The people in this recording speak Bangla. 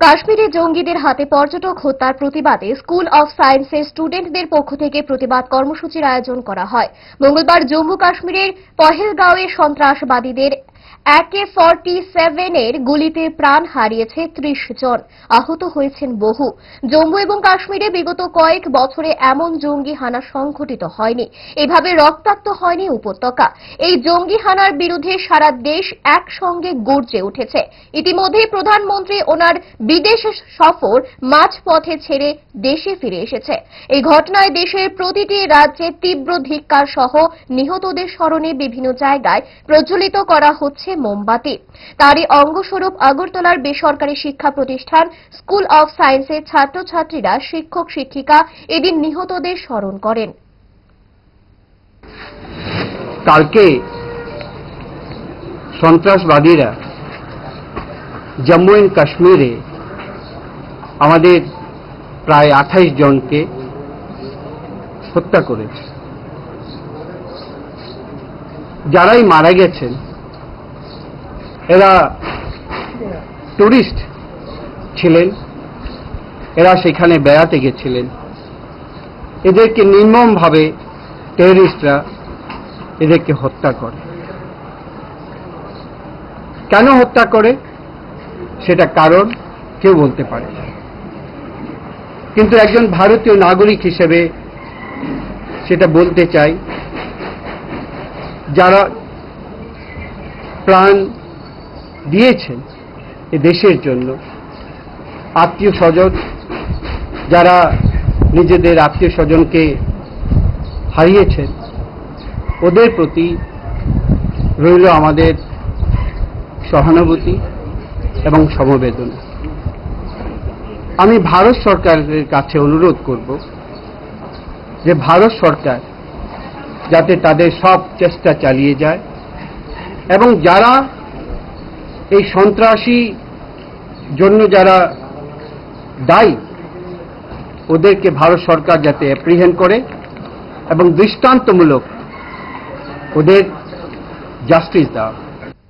কাশ্মীরে জঙ্গিদের হাতে পর্যটক হত্যার প্রতিবাদে স্কুল অফ সায়েন্সের স্টুডেন্টদের পক্ষ থেকে প্রতিবাদ কর্মসূচির আয়োজন করা হয়। মঙ্গলবার জম্মু কাশ্মীরের পহেলগাঁওয়ে সন্ত্রাসবাদীদের একে ফর্টি সেভেনের গুলিতে প্রাণ হারিয়েছে ত্রিশ জন। আহত হয়েছেন বহু। জম্মু এবং কাশ্মীরে বিগত কয়েক বছরে এমন জঙ্গি হানা সংঘটিত হয়নি। এভাবে রক্তাক্ত হয়নি উপত্যকা। এই জঙ্গি হানার বিরুদ্ধে সারা দেশ একসঙ্গে গর্জে উঠেছে। ইতিমধ্যে প্রধানমন্ত্রী ওনার বিদেশ সফর মাঝপথে ছেড়ে দেশে ফিরে এসেছে। এই ঘটনায় দেশের প্রতিটি রাজ্যে তীব্র ধিক্কার সহ নিহতদের স্মরণে বিভিন্ন জায়গায় প্রজ্বলিত করা হচ্ছে মোমবাতি। তারই অঙ্গস্বরূপ আগরতলার বেসরকারি শিক্ষা প্রতিষ্ঠান স্কুল অফ সায়েন্সের ছাত্রছাত্রীরা শিক্ষক, শিক্ষিকা এদিন নিহতদের স্মরণ করেন। কালকে সন্ত্রাসবাদীরা জম্মু অ্যান্ড কাশ্মীরে আমাদের প্রায় আঠাইশ জনকে হত্যা করেছে। যারাই মারা গেছেন এরা টুরিস্ট ছিলেন। এরা সেখানে বেড়াতে গেছিলেন। এদেরকে নির্মমভাবে টেররিস্টরা এদেরকে হত্যা করে। কেন হত্যা করে? সেটা কারণ কেউ বলতে পারে। কিন্তু একজন ভারতীয় নাগরিক হিসেবে সেটা বলতে চাই, যারা প্রাণ দিয়েছেন এ দেশের জন্য। আত্মীয় স্বজন, যারা নিজেদের আত্মীয় স্বজনকে হারিয়েছেন, ওদের প্রতি রইল আমাদের সহানুভূতি এবং সমবেদনা। আমি ভারত সরকারের কাছে অনুরোধ করব যে ভারত সরকার যাতে তাদের সব চেষ্টা চালিয়ে যায় এবং যারা এই সন্ত্রাসী জন্য যারা দায়ী, ওদেরকে ভারত সরকার যাতে অ্যাপ্রিহেন্ড করে এবং দৃষ্টান্তমূলক ওদের জাস্টিস দেওয়া।